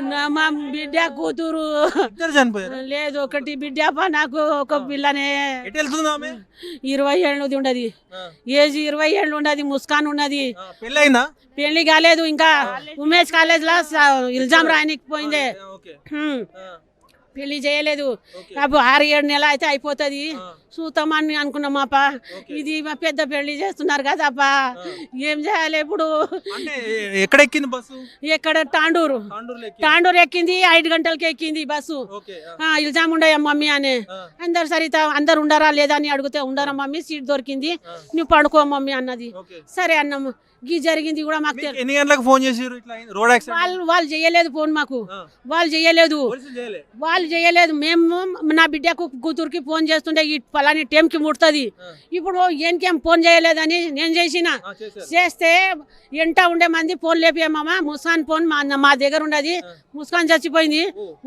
మా బిడ్డ కూతురు. ఇద్దరు చనిపోయారు? లేదు ఒకటి బిడ్డ నాకు ఒక పిల్లనే. ఇరవై ఏళ్ళది ఉండదు. ఏజ్ ఇరవై ఏళ్ళు ఉన్నది ముస్కాన్ ఉన్నది. ఆ, పెళ్ళయిందా? పెళ్ళి కాలేదు ఇంకా ఉమేష్ కాలేజ్లో ఇల్జాం రాయనికి పోయిందే. పెళ్ళి చేయలేదు. అప్పుడు ఆరు ఏడు నెల అయితే అయిపోతుంది. ఆ, చూస్తామని అనుకున్నామాపా ఓకే. ఇది మా పెద్ద పెళ్ళి చేస్తున్నారు కదప్పా ఏం చేయాలి ఇప్పుడు? ఎక్కడ ఎక్కింది బస్సు? ఎక్కడ? తాండూరు తాండూరు ఎక్కింది. ఐదు గంటలకి ఎక్కింది బస్సు. ఓకే ఆ, ఆ, ఇల్జాం ఉండయా మమ్మీ అని. అందరు సరిత అందరు ఉండరా లేదా అని అడిగితే ఉండరా మమ్మీ సీట్ దొరికింది. నువ్వు పడుకో మమ్మీ అన్నది. సరే అన్నాము గీ జరిగింది కూడా మాకు ఎన్ని గంటలకు ఫోన్ యాక్సిడెంట్? వాళ్ళు వాళ్ళు చేయలేదు ఫోన్ మాకు. వాళ్ళు చేయలేదు. పోలీసులు వాళ్ళు చేయలేదు. మేము నా బిడ్డకు కూతురికి ఫోన్ చేస్తుంటే ఈ పలాని టైంకి ముడుతుంది. ఇప్పుడు ఏం ఫోన్ చేయలేదని నేను చేసిన. చేస్తే ఎంట ఉండే మంది ఫోన్ లేపామా ముస్కాన్ ఫోన్ మా మా దగ్గర ఉండదు. ముస్కాన్ చచ్చిపోయింది.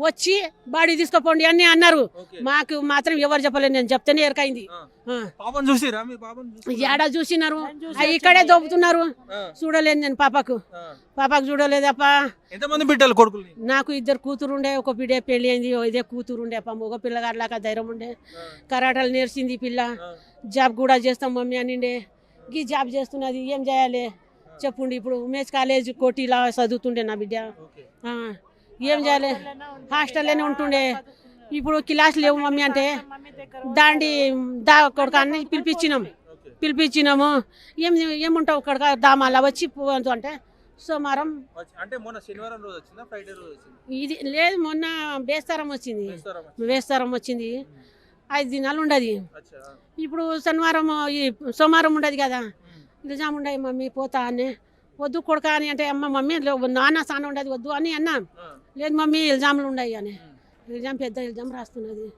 వచ్చి బాడీ తీసుకుపోండి అని అన్నారు. మాకు మాత్రం ఎవరు చెప్పలేదు. నేను చెప్తేనే ఎరకైంది. పాపం చూసిరా? మీ? ఏడ చూసినారు? ఆ, ఇక్కడే దొబ్బుతున్నారు. ఆ, చూడలేదు నేను పాపకు. పాపకు చూడలేదప్ప. ఎంతమంది బిడ్డలు కొడుకుల్ని నాకు? ఇద్దరు కూతురు ఉండే ఒక బిడ్డ పెళ్ళి అయింది ఇదే కూతురు ఉండే అప్ప. ఒక పిల్లగాడిలాగా ధైర్యం ఉండే. కరాటాలు నేర్చింది పిల్ల. జాబ్ కూడా చేస్తాం మమ్మీ అనిండే. గీ జాబ్ చేస్తున్నది ఏం చేయాలి? చెప్పుండి ఇప్పుడు ఉమేష్ కాలేజ్ కోటిలా చదువుతుండే నా బిడ్డ. ఏం చేయాలి? హాస్టల్లోనే ఉంటుండే. ఇప్పుడు క్లాస్ లేవు మమ్మీ అంటే. దాండి దా కొడుకు అన్ని పిలిపించినాం. ఓకే పిలిపించినాము. ఏం ఏముంటావు కొడుక? దామాల వచ్చి పోవద్దు అంటే సోమవారం. వచ్చి- అంటే మొన్న శనివారం రోజు వచ్చిందా? ఫ్రైడే రోజు వచ్చింది? ఇది లేదు మొన్న బేస్తారం వచ్చింది? వేస్తారం వచ్చింది. ఐదు దినాలు ఉండదు. ఇప్పుడు శనివారం ఈ సోమవారం ఉండదు కదా. నిజాం ఉండయి మమ్మీ పోతా అని. వద్దు కొడుక అని అంటే అమ్మ మమ్మీ నాన్న సాన ఉండదు వద్దు అని అన్నా. లేదు మమ్మీ ఇల్జాములు ఉన్నాయి అని. ఇల్జాం పెద్ద ఇల్జాం రాస్తున్నది.